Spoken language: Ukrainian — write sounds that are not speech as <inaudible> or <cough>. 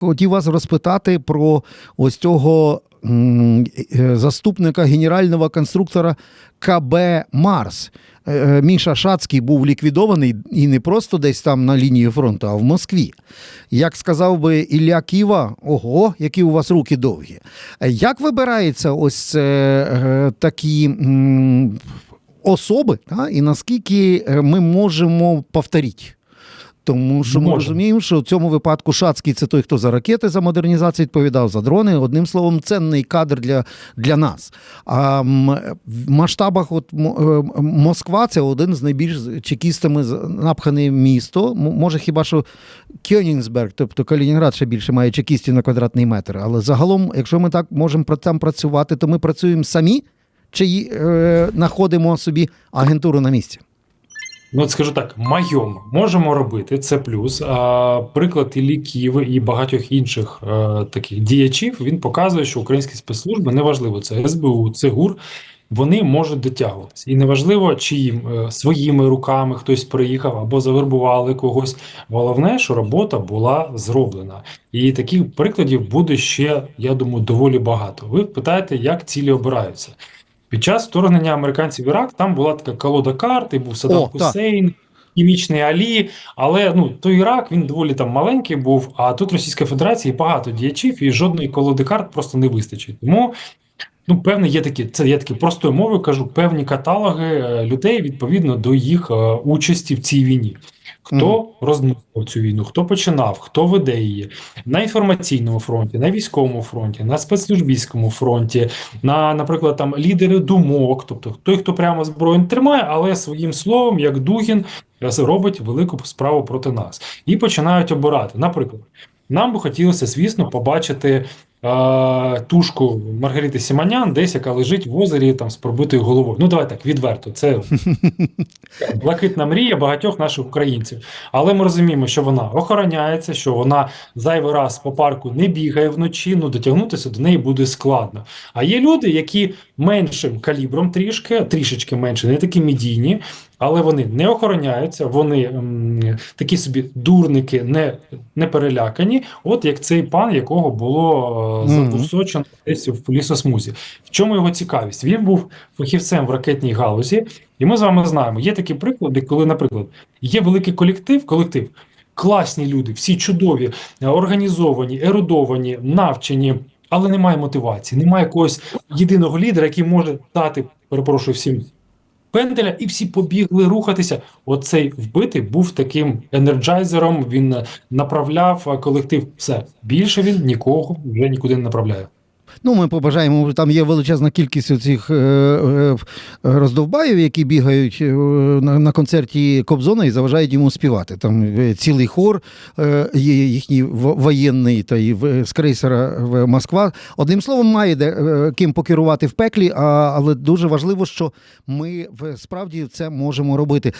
хотів вас розпитати про ось цього е, заступника генерального конструктора КБ Марс. Е, е, Міша Шацький був ліквідований і не просто десь там на лінії фронту, а в Москві. Як сказав би Ілля Ківа, ого, які у вас руки довгі. Як вибирається ось такі особи, та, і наскільки ми можемо повторити? Тому що ми розуміємо, що в цьому випадку Шацький це той, хто за ракети, за модернізацію відповідав, за дрони. Одним словом, цінний кадр для, для нас. А в масштабах от, е, Москва це один з найбільш чекістами напхане місто. Може, хіба що Кьонігсберг, тобто Калінінград ще більше має чекістів на квадратний метр. Але загалом, якщо ми так можемо там працювати, то ми працюємо самі чи е, знаходимо собі агентуру на місці. Ну, скажу так, майом можемо робити, це плюс. А, приклад і ліків і багатьох інших е, таких діячів він показує, що українські спецслужби неважливо, це СБУ, це ГУР. Вони можуть дотягуватися, і неважливо, чи їм е, своїми руками хтось приїхав або завербували когось. Головне, що робота була зроблена, і таких прикладів буде ще, я думаю, доволі багато. Ви питаєте, як цілі обираються? Під час вторгнення американців в Ірак там була така колода карт, і був Саддам Хусейн, хімічний Алі. Але ну той Ірак він доволі там маленький був. А тут Російська Федерація багато діячів, і жодної колоди карт просто не вистачить. Тому ну певне є такі, це я такі простою мовою кажу, певні каталоги е, людей відповідно до їх е, участі в цій війні. Хто розмовляв цю війну, хто починав, хто веде її? На інформаційному фронті, на військовому фронті, на спецслужбійському фронті, на, наприклад, там лідери думок, тобто той, хто прямо зброю не тримає, але своїм словом, як Дугін, робить велику справу проти нас. І починають обирати. Наприклад, нам би хотілося, звісно, побачити тушку Маргарити Сіманян, десь яка лежить в озері там з пробитою головою. Ну давай так, відверто. Це <laughs> блакитна мрія багатьох наших українців. Але ми розуміємо, що вона охороняється, що вона зайвий раз по парку не бігає вночі. Ну дотягнутися до неї буде складно. А є люди, які меншим калібром трішки, трішечки менше, не такі медійні, але вони не охороняються, вони м, такі собі дурники, не, не перелякані. От як цей пан, якого було е, Мгм. десь в лісосмузі. В чому його цікавість? Він був фахівцем в ракетній галузі, і ми з вами знаємо, є такі приклади, коли, наприклад, є великий колектив, колектив, класні люди, всі чудові, е, організовані, ерудовані, навчені, але немає мотивації, немає якогось єдиного лідера, який може дати, перепрошую всім. Пенделя, і всі побігли рухатися. Оцей вбитий був таким енерджайзером. Він е, направляв е, колектив. Все більше він нікого вже нікуди не направляє. Ну, ми побажаємо, там є величезна кількість цих роздовбаїв, які бігають е, на, концерті Кобзона і заважають йому співати. Там е, цілий хор е, є їхній воєнний та й з крейсера в Москва. Одним словом, має де е, ким покерувати в пеклі, але дуже важливо, що ми справді це можемо робити.